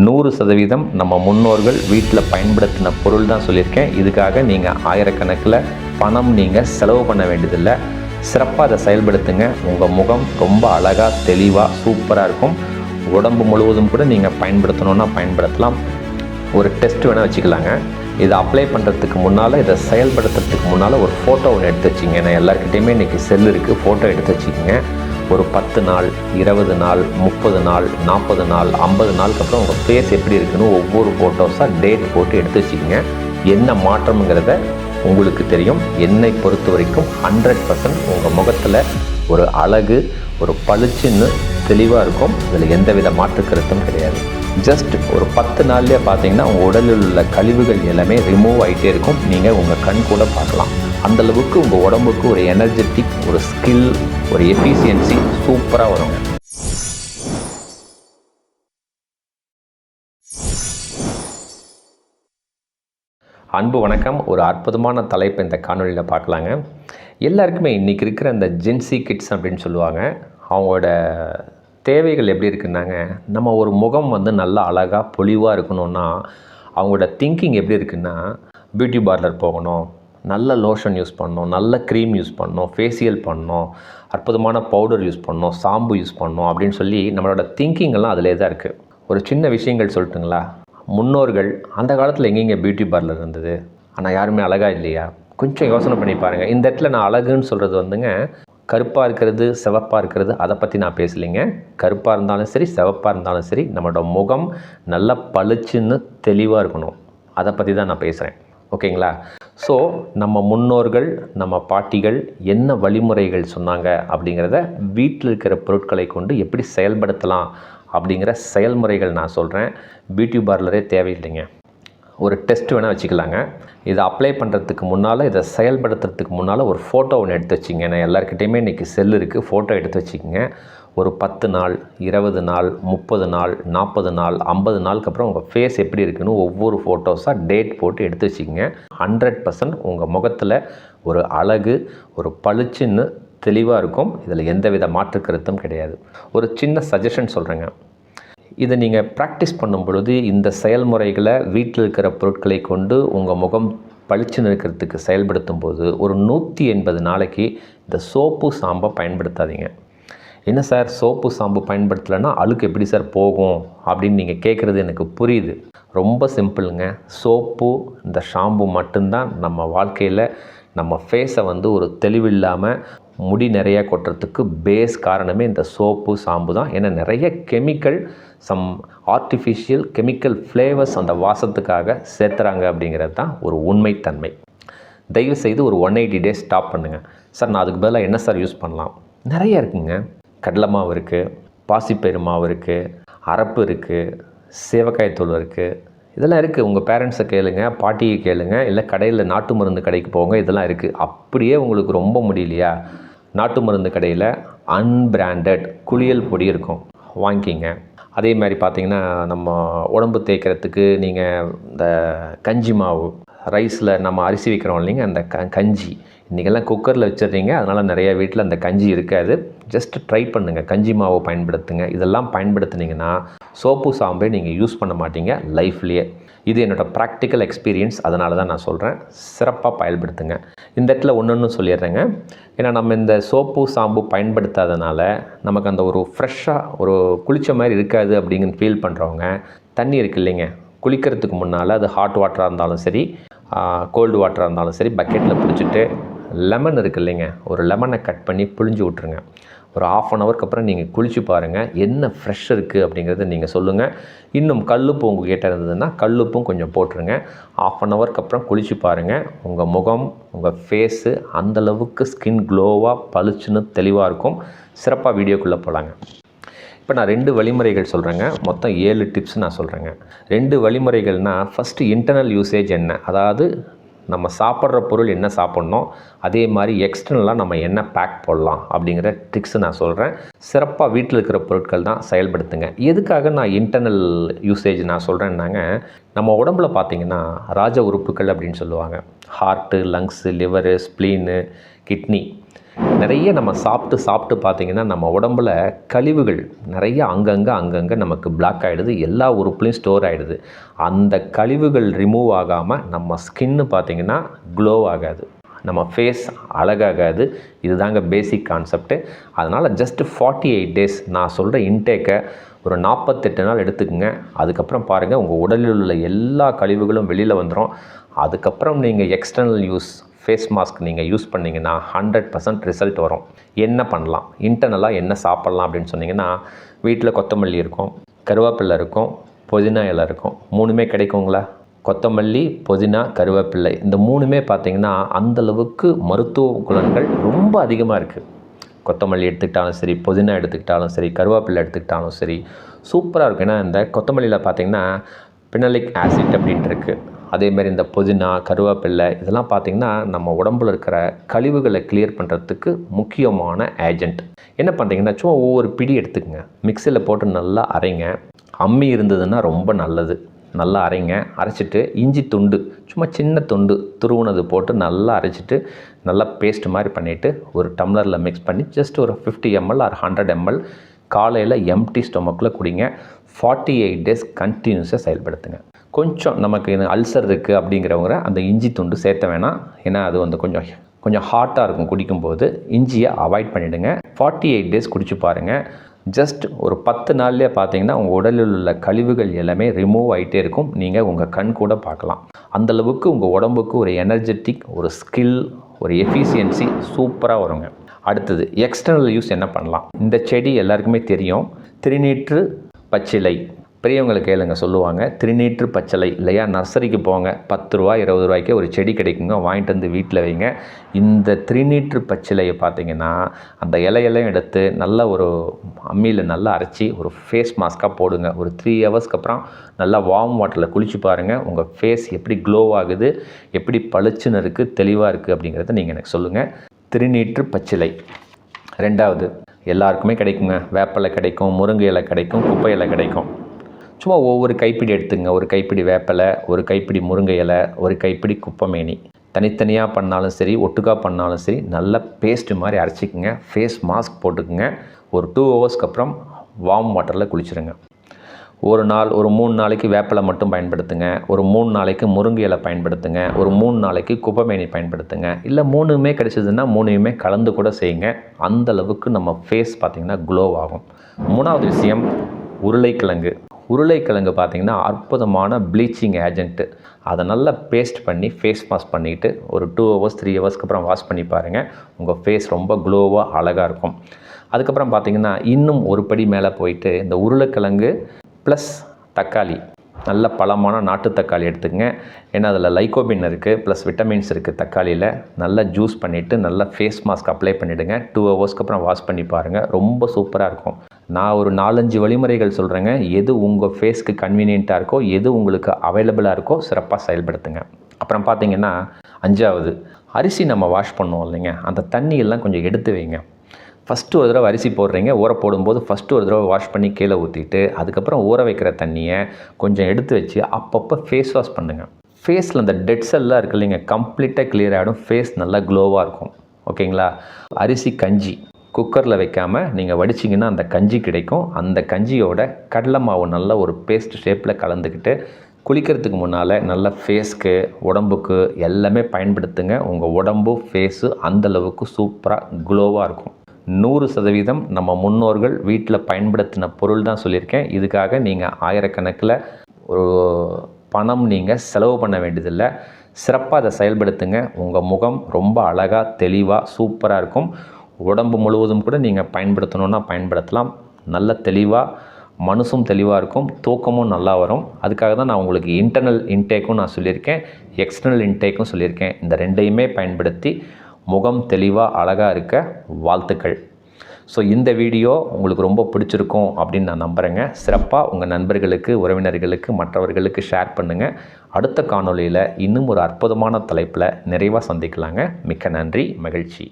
நூறு சதவீதம் நம்ம முன்னோர்கள் வீட்டில் பயன்படுத்தின பொருள் தான் சொல்லியிருக்கேன். இதுக்காக நீங்கள் ஆயிரக்கணக்கில் பணம் நீங்கள் செலவு பண்ண வேண்டியதில்லை. சிறப்பாக அதை செயல்படுத்துங்க. உங்கள் முகம் ரொம்ப அழகாக தெளிவாக சூப்பராக இருக்கும். உடம்பு முழுவதும் கூட நீங்கள் பயன்படுத்தணுன்னா பயன்படுத்தலாம். ஒரு டெஸ்ட் வேணால் வச்சுக்கலாங்க. இதை அப்ளை பண்ணுறதுக்கு முன்னால் இதை செயல்படுத்துறதுக்கு முன்னால் ஒரு ஃபோட்டோ ஒன்று எடுத்து வச்சிங்க ஏன்னா எல்லாருக்கிட்டேயுமே இன்றைக்கி செல் இருக்குது ஃபோட்டோ எடுத்து வச்சுக்கோங்க. ஒரு பத்து நாள் இருபது நாள் முப்பது நாள் நாற்பது நாள் ஐம்பது நாளுக்கு அப்புறம் உங்கள் ஃபேஸ் எப்படி இருக்குன்னு ஒவ்வொரு ஃபோட்டோஸாக டேட் போட்டு எடுத்து வச்சுக்கோங்க. என்ன மாற்றம்ங்கிறத உங்களுக்கு தெரியும். என்னை பொறுத்த வரைக்கும் ஹண்ட்ரட் பர்சன்ட் உங்கள் முகத்தில் ஒரு அழகு ஒரு பளிச்சுன்னு தெளிவாக இருக்கும். இதில் எந்தவித மாற்று கருத்தும் கிடையாது. ஜஸ்ட் ஒரு பத்து நாள்லேயே பார்த்தீங்கன்னா உங்கள் உடலில் உள்ள கழிவுகள் எல்லாமே ரிமூவ் ஆகிட்டே இருக்கும். நீங்கள் உங்கள் கண் கூட பார்க்கலாம். அந்தளவுக்கு உங்கள் உடம்புக்கு ஒரு எனர்ஜெட்டிக் ஒரு ஸ்கில் ஒரு எஃபிஷியன்சி சூப்பராக வருங்க. அன்பு வணக்கம். ஒரு அற்புதமான தலைப்பு இந்த காணொலியில் பார்க்கலாங்க. எல்லாருக்குமே இன்றைக்கி இருக்கிற அந்த ஜென்சி கிட்ஸ் அப்படின்னு சொல்லுவாங்க. அவங்களோட தேவைகள் எப்படி இருக்குன்னாங்க நம்ம ஒரு முகம் வந்து நல்லா அழகாக பொலிவாக இருக்கணும்னா அவங்களோட திங்கிங் எப்படி இருக்குன்னா பியூட்டி பார்லர் போகணும். நல்ல லோஷன் யூஸ் பண்ணோம் நல்ல க்ரீம் யூஸ் பண்ணோம் ஃபேஷியல் பண்ணோம் அற்புதமான பவுடர் யூஸ் பண்ணோம் சாம்பு யூஸ் பண்ணோம் அப்படின்னு சொல்லி நம்மளோட திங்கிங்கெல்லாம் அதிலே தான் இருக்குது ஒரு சின்ன விஷயங்கள் சொல்லட்டுங்களா? முன்னோர்கள் அந்த காலத்தில் எங்கெங்கே பியூட்டி பார்லர் இருந்தது? ஆனால் யாருமே அழகாக இல்லையா? கொஞ்சம் யோசனை பண்ணி பாருங்கள் இந்த இடத்துல நான் அழகுன்னு சொல்கிறது வந்துங்க கருப்பாக இருக்கிறது சிவப்பாக இருக்கிறது அதை பற்றி நான் பேசலைங்க. கருப்பாக இருந்தாலும் சரி சிவப்பாக இருந்தாலும் சரி நம்மளோட முகம் நல்லா பளிச்சுன்னு தெளிவாக இருக்கணும். அதை பற்றி தான் நான் பேசுகிறேன் ஓகேங்களா? ஸோ நம்ம முன்னோர்கள் நம்ம பாட்டிகள் என்ன வழிமுறைகள் சொன்னாங்க அப்படிங்கிறத வீட்டில் இருக்கிற பொருட்களை கொண்டு எப்படி செயல்படுத்தலாம் அப்படிங்கிற செயல்முறைகள் நான் சொல்கிறேன் பியூட்டி பார்லரே தேவையில்லைங்க. ஒரு டெஸ்ட் வேணால் வச்சுக்கலாங்க. இதை அப்ளை பண்ணுறதுக்கு முன்னால் இதை செயல்படுத்துறதுக்கு முன்னால் ஒரு ஃபோட்டோ ஒன்று எடுத்து வச்சிங்க. ஏன்னா எல்லாருக்கிட்டேயுமே இன்றைக்கி செல் இருக்குது ஃபோட்டோ எடுத்து வச்சுக்கோங்க. ஒரு பத்து நாள் இருபது நாள் முப்பது நாள் நாற்பது நாள் ஐம்பது நாளுக்கு அப்புறம் உங்கள் ஃபேஸ் எப்படி இருக்குன்னு ஒவ்வொரு ஃபோட்டோஸாக டேட் போட்டு எடுத்து வச்சுக்கோங்க. ஹண்ட்ரட் பர்சன்ட் உங்கள் முகத்தில் ஒரு அழகு ஒரு பளிச்சுன்னு தெளிவாக இருக்கும். இதில் எந்தவித மாற்று கருத்தும் கிடையாது. ஒரு சின்ன சஜஷன் சொல்கிறேங்க இதை நீங்கள் ப்ராக்டிஸ் பண்ணும் பொழுது இந்த செயல்முறைகளை வீட்டில் இருக்கிற பொருட்களை கொண்டு உங்கள் முகம் பளிச்சுன்னு இருக்கிறதுக்கு செயல்படுத்தும் போது ஒரு நூற்றி எண்பது நாளைக்கு இந்த சோப்பு சாம்பை பயன்படுத்தாதீங்க. என்ன சார் சோப்பு சாம்பு பயன்படுத்தலைன்னா அழுக்கு எப்படி சார் போகும் அப்படின்னு நீங்கள் கேட்குறது எனக்கு புரியுது. ரொம்ப சிம்பிளுங்க. சோப்பு இந்த ஷாம்பு மட்டும்தான் நம்ம வாழ்க்கையில் நம்ம ஃபேஸை வந்து ஒரு தெளிவில்லாமல் முடி நிறையா கொட்டுறதுக்கு பேஸ் காரணமே இந்த சோப்பு சாம்பு தான். ஏன்னா நிறைய chemical some artificial chemical flavours அந்த வாசத்துக்காக சேர்த்துறாங்க அப்படிங்கிறது தான் ஒரு உண்மைத்தன்மை. தயவு செய்து ஒரு ஒன் எயிட்டி டேஸ் ஸ்டாப் பண்ணுங்கள் சார் நான் அதுக்கு பதிலாக என்ன சார் யூஸ் பண்ணலாம்? நிறைய இருக்குங்க. கடலை மாவு இருக்குது பாசிப்பயிறு மாவு இருக்குது அரப்பு இருக்குது சேவக்காய் தூள் இருக்குது இதெல்லாம் இருக்குது உங்கள் பேரண்ட்ஸை கேளுங்க பாட்டியை கேளுங்க இல்லை கடையில் நாட்டு மருந்து கடைக்கு போங்க இதெல்லாம் இருக்குது அப்படியே உங்களுக்கு ரொம்ப முடியலையா? நாட்டு மருந்து கடையில் அன்பிராண்டட் குளியல் பொடி இருக்கும். வாங்கிக்கிங்க. அதே மாதிரி பார்த்தீங்கன்னா நம்ம உடம்பு தேய்க்கிறதுக்கு நீங்கள் இந்த கஞ்சி மாவு ரைஸில் நம்ம அரிசி வைக்கிறோம் இல்லைங்க அந்த க கஞ்சி. இன்றைக்கெல்லாம் குக்கரில் வச்சிடுறீங்க. அதனால் நிறைய வீட்டில் அந்த கஞ்சி இருக்காது. ஜஸ்ட் ட்ரை பண்ணுங்கள் கஞ்சி மாவை பயன்படுத்துங்க. இதெல்லாம் பயன்படுத்துனீங்கன்னா சோப்பு சாம்பை நீங்கள் யூஸ் பண்ண மாட்டீங்க. லைஃப்லேயே இது என்னோடய ப்ராக்டிக்கல் எக்ஸ்பீரியன்ஸ் அதனால தான் நான் சொல்கிறேன் சிறப்பாக பயன்படுத்துங்க. இந்த இடத்துல ஒன்று ஒன்று சொல்லிடுறேங்க. ஏன்னா நம்ம இந்த சோப்பு சாம்பு பயன்படுத்தாதனால நமக்கு அந்த ஒரு ஃப்ரெஷ்ஷாக ஒரு குளித்த மாதிரி இருக்காது அப்படிங்கன்னு ஃபீல் பண்ணுறவங்க தண்ணி இருக்கு இல்லைங்க. குளிக்கிறதுக்கு முன்னால் அது ஹாட் வாட்டராக இருந்தாலும் சரி கோல்டு வாட்டராக இருந்தாலும் சரி பக்கெட்டில் பிடிச்சிட்டு லெமன் இருக்கு இல்லைங்க. ஒரு லெமனை கட் பண்ணி புழிஞ்சு விட்ருங்க ஒரு ஆஃப் அன் ஹவருக்கு அப்புறம் நீங்கள் குளிச்சு பாருங்கள் என்ன ஃப்ரெஷ் இருக்குது அப்படிங்கிறத நீங்கள் சொல்லுங்கள் இன்னும் கல்லுப்பு உங்கள் கிட்ட இருந்ததுன்னா கல்லுப்பும் கொஞ்சம் போட்டுருங்க. ஆஃப் அன் ஹவருக்கு அப்புறம் குளிச்சு பாருங்கள் உங்கள் முகம் உங்கள் ஃபேஸு அந்தளவுக்கு ஸ்கின் க்ளோவாக பளிச்சுன்னு தெளிவாக இருக்கும். சிறப்பாக வீடியோக்குள்ளே போகலாங்க இப்போ நான் ரெண்டு வழிமுறைகள் சொல்கிறேங்க மொத்தம் ஏழு டிப்ஸ் நான் சொல்கிறேங்க ரெண்டு வழிமுறைகள்னால் ஃபஸ்ட்டு இன்டர்னல் யூசேஜ் என்ன? அதாவது நம்ம சாப்பிட்ற பொருள் என்ன சாப்பிட்ணும் அதே மாதிரி எக்ஸ்டர்னலாக நம்ம என்ன பேக் போடலாம் அப்படிங்கிற ட்ரிக்ஸ் நான் சொல்கிறேன் சிறப்பாக வீட்டில் இருக்கிற பொருட்கள் தான் செயல்படுத்துங்க. எதுக்காக நான் இன்டர்னல் யூசேஜ் நான் சொல்கிறேன்னாங்க நம்ம உடம்புல பார்த்திங்கன்னா ராஜ உறுப்புகள் அப்படின்னு சொல்லுவாங்க. Heart lungs liver spleen kidney நிறைய நம்ம சாப்பிட்டு சாப்பிட்டு பார்த்தீங்கன்னா நம்ம உடம்புல கழிவுகள் நிறைய அங்கங்கே அங்கங்கே நமக்கு பிளாக் ஆகிடுது எல்லா உறுப்புலையும் ஸ்டோர் ஆகிடுது அந்த கழிவுகள் ரிமூவ் ஆகாமல் நம்ம ஸ்கின்னு பார்த்திங்கன்னா க்ளோ ஆகாது. நம்ம ஃபேஸ் அழகாகாது. இதுதாங்க பேசிக் கான்செப்ட்டு அதனால் ஜஸ்ட் ஃபார்ட்டி எயிட் டேஸ் நான் சொல்கிற இன்டேக்கை ஒரு நாற்பத்தெட்டு நாள் எடுத்துக்கோங்க. அதுக்கப்புறம் பாருங்கள் உங்கள் உடலில் உள்ள எல்லா கழிவுகளும் வெளியில் வந்துடும் அதுக்கப்புறம் நீங்கள் எக்ஸ்டர்னல் யூஸ் ஃபேஸ் மாஸ்க் நீங்கள் யூஸ் பண்ணிங்கன்னா ஹண்ட்ரட் பர்சன்ட் ரிசல்ட் வரும். என்ன பண்ணலாம்? இன்டர்னலாக என்ன சாப்பிட்லாம் அப்படின்னு சொன்னிங்கன்னா வீட்டில் கொத்தமல்லி இருக்கும் கருவேப்பிலை இருக்கும் புதினா இலை இருக்கும். மூணுமே கிடைக்குங்களா? கொத்தமல்லி புதினா கருவேப்பிள்ளை இந்த மூணுமே பார்த்திங்கன்னா அந்தளவுக்கு மருத்துவ குணங்கள் ரொம்ப அதிகமாக இருக்குது கொத்தமல்லி எடுத்துக்கிட்டாலும் சரி புதினா எடுத்துக்கிட்டாலும் சரி கருவேப்பிலை எடுத்துக்கிட்டாலும் சரி சூப்பராக இருக்கும். ஏன்னா இந்த கொத்தமல்லியில் பார்த்திங்கன்னா பினலிக் ஆசிட் அப்படின்ட்டு இருக்குது அதேமாரி இந்த புதினா கருவேப்பில்லை இதெல்லாம் பார்த்திங்கன்னா நம்ம உடம்புல இருக்கிற கழிவுகளை கிளியர் பண்ணுறதுக்கு முக்கியமான ஏஜென்ட் என்ன பண்ணுறீங்கன்னா சும்மா ஒவ்வொரு பிடி எடுத்துக்கோங்க. மிக்சியில் போட்டு நல்லா அரைங்க. அம்மி இருந்ததுன்னா ரொம்ப நல்லது. நல்லா அரைங்க. அரைச்சிட்டு இஞ்சி துண்டு சும்மா சின்ன துண்டு துருவுனது போட்டு நல்லா அரைச்சிட்டு நல்லா பேஸ்ட் மாதிரி பண்ணிவிட்டு ஒரு டம்ளரில் மிக்ஸ் பண்ணி ஜஸ்ட் ஒரு fifty ML or hundred ML காலையில் எம்டி ஸ்டொமக்கில் குடிங்க. ஃபார்ட்டி எயிட் டேஸ் கண்டினியூஸாக செயல்படுத்துங்க. கொஞ்சம் நமக்கு அல்சர் இருக்குது அப்படிங்கிறவங்க அந்த இஞ்சி துண்டு சேர்த்த வேணாம். ஏன்னா அது வந்து கொஞ்சம் கொஞ்சம் ஹாட்டாக இருக்கும் குடிக்கும்போது. இஞ்சியை அவாய்ட் பண்ணிவிடுங்க ஃபார்ட்டி எயிட் டேஸ் குடிச்சு பாருங்கள் ஜஸ்ட் ஒரு பத்து நாள்லேயே பார்த்தீங்கன்னா உங்கள் உடலில் உள்ள கழிவுகள் எல்லாமே ரிமூவ் ஆகிட்டே இருக்கும். நீங்கள் உங்கள் கண் கூட பார்க்கலாம். அந்தளவுக்கு உங்கள் உடம்புக்கு ஒரு எனர்ஜெட்டிக் ஒரு ஸ்கில் ஒரு எஃபிஷியன்சி சூப்பராக வருங்க. அடுத்தது எக்ஸ்டர்னல் யூஸ் என்ன பண்ணலாம்? இந்த செடி எல்லாருக்குமே தெரியும். திருநீற்று பச்சிலை. பெரியவங்களுக்கு கேளுங்க சொல்லுவாங்க. திருநீற்று பச்சளை இல்லையா? நர்சரிக்கு போங்க. பத்து ரூபா இருபது ரூபாய்க்கு ஒரு செடி கிடைக்குங்க. வாங்கிட்டு வந்து வீட்டில் வைங்க. இந்த திருநீற்று பச்சிலையை பார்த்தீங்கன்னா அந்த இலையெல்லாம் எடுத்து நல்ல ஒரு அம்மியில் நல்லா அரைச்சி ஒரு ஃபேஸ் மாஸ்க்காக போடுங்க. ஒரு த்ரீ ஹவர்ஸ்க்கு அப்புறம் நல்லா வார்ம் வாட்டரில் குளிச்சு பாருங்கள் உங்கள் ஃபேஸ் எப்படி க்ளோ ஆகுது எப்படி பளிச்சுன்னு இருக்குது தெளிவாக இருக்குது அப்படிங்கிறத நீங்கள் எனக்கு சொல்லுங்கள் திருநீற்று பச்சிலை. ரெண்டாவது எல்லாருக்குமே கிடைக்குங்க. வேப்பலை கிடைக்கும் முருங்கை இலை கிடைக்கும் குப்பை இலை கிடைக்கும். சும்மா ஒவ்வொரு கைப்பிடி எடுத்துங்க. ஒரு கைப்பிடி வேப்பலை ஒரு கைப்பிடி முருங்கை இலை ஒரு கைப்பிடி குப்பமேனி. தனித்தனியாக பண்ணாலும் சரி ஒட்டுக்காக பண்ணாலும் சரி நல்லா பேஸ்ட்டு மாதிரி அரைச்சிக்கோங்க. ஃபேஸ் மாஸ்க் போட்டுக்குங்க. ஒரு டூ ஹவர்ஸ்க்கு அப்புறம் வார்ம் வாட்டரில் குளிச்சுருங்க. ஒரு நாள் ஒரு மூணு நாளைக்கு வேப்பலை மட்டும் பயன்படுத்துங்க. ஒரு மூணு நாளைக்கு முருங்கை இலை பயன்படுத்துங்க. ஒரு மூணு நாளைக்கு குப்பமேனி பயன்படுத்துங்க. இல்லை மூணுமே கிடைச்சதுன்னா மூணுமே கலந்து கூட செய்யுங்க. அந்த அளவுக்கு நம்ம ஃபேஸ் பார்த்திங்கன்னா க்ளோ ஆகும். மூணாவது விஷயம் உருளைக்கிழங்கு. உருளைக்கிழங்கு பார்த்திங்கன்னா அற்புதமான ப்ளீச்சிங் ஏஜென்ட்டு அதை நல்லா பேஸ்ட் பண்ணி ஃபேஸ் வாஷ் பண்ணிவிட்டு ஒரு டூ ஹவர்ஸ் த்ரீ ஹவர்ஸ்க்கு அப்புறம் வாஷ் பண்ணி பாருங்கள் உங்கள் ஃபேஸ் ரொம்ப க்ளோவாக அழகாக இருக்கும். அதுக்கப்புறம் பார்த்திங்கன்னா இன்னும் ஒரு படி மேலே போயிட்டு இந்த உருளைக்கிழங்கு ப்ளஸ் தக்காளி. நல்ல பழமான நாட்டு தக்காளி எடுத்துக்கங்க. ஏன்னா அதில் லைக்கோபின் இருக்குது ப்ளஸ் விட்டமின்ஸ் இருக்குது தக்காளியில். நல்லா ஜூஸ் பண்ணிவிட்டு நல்லா ஃபேஸ் மாஸ்க் அப்ளை பண்ணிவிடுங்க டூ ஹவர்ஸ்க்கு அப்புறம் வாஷ் பண்ணி பாருங்கள் ரொம்ப சூப்பராக இருக்கும். நான் ஒரு நாலஞ்சு வழிமுறைகள் சொல்கிறேங்க எது உங்கள் ஃபேஸ்க்கு கன்வீனியண்ட்டாக இருக்கோ எது உங்களுக்கு அவைலபிளாக இருக்கோ சிறப்பாக செயல்படுத்துங்க. அப்புறம் பார்த்தீங்கன்னா அஞ்சாவது அரிசி நம்ம வாஷ் பண்ணுவோம் இல்லைங்க. அந்த தண்ணியெல்லாம் கொஞ்சம் எடுத்து வைங்க. ஃபஸ்ட்டு ஒரு தடவை அரிசி போடுறீங்க. ஊற போடும்போது ஃபஸ்ட்டு ஒரு தடவை வாஷ் பண்ணி கீழே ஊற்றிட்டு அதுக்கப்புறம் ஊற வைக்கிற தண்ணியை கொஞ்சம் எடுத்து வச்சு அப்பப்போ ஃபேஸ் வாஷ் பண்ணுங்கள் ஃபேஸில் அந்த டெட் செல்லாம் இருக்கு இல்லைங்க. கம்ப்ளீட்டாக கிளியர் ஆகிடும் ஃபேஸ் நல்லா க்ளோவாக இருக்கும். ஓகேங்களா அரிசி கஞ்சி. குக்கரில் வைக்காமல் நீங்கள் வடிச்சிங்கன்னா அந்த கஞ்சி கிடைக்கும். அந்த கஞ்சியோட கடலை மாவு நல்ல ஒரு பேஸ்ட் ஷேப்பில் கலந்துக்கிட்டு குளிக்கிறதுக்கு முன்னால் நல்ல ஃபேஸ்க்கு உடம்புக்கு எல்லாமே பயன்படுத்துங்க. உங்கள் உடம்பு ஃபேஸு அந்தளவுக்கு சூப்பராக க்ளோவாக இருக்கும். நூறு சதவீதம் நம்ம முன்னோர்கள் வீட்டில் பயன்படுத்தின பொருள் தான் சொல்லியிருக்கேன். இதுக்காக நீங்கள் ஆயிரக்கணக்கில் ஒரு பணம் நீங்கள் செலவு பண்ண வேண்டியதில்லை. சிறப்பாக அதை செயல்படுத்துங்க. உங்கள் முகம் ரொம்ப அழகாக தெளிவாக சூப்பராக இருக்கும். உடம்பு முழுவதும் கூட நீங்கள் பயன்படுத்தணுன்னா பயன்படுத்தலாம். நல்ல தெளிவாக மனசும் தெளிவாக இருக்கும் தூக்கமும் நல்லா வரும். அதுக்காக தான் நான் உங்களுக்கு இன்டர்னல் இன்டேக்கும் நான் சொல்லியிருக்கேன் எக்ஸ்டர்னல் இன்டேக்கும் சொல்லியிருக்கேன். இந்த ரெண்டையுமே பயன்படுத்தி முகம் தெளிவாக அழகாக இருக்க வாழ்த்துக்கள். ஸோ இந்த வீடியோ உங்களுக்கு ரொம்ப பிடிச்சிருக்கும் அப்படின்னு நான் நம்புகிறேங்க சிறப்பாக உங்கள் நண்பர்களுக்கு உறவினர்களுக்கு மற்றவர்களுக்கு ஷேர் பண்ணுங்கள் அடுத்த காணொளியில் இன்னும் ஒரு அற்புதமான தலைப்பில் நிறைவாக சந்திக்கலாங்க. மிக்க நன்றி மகிழ்ச்சி.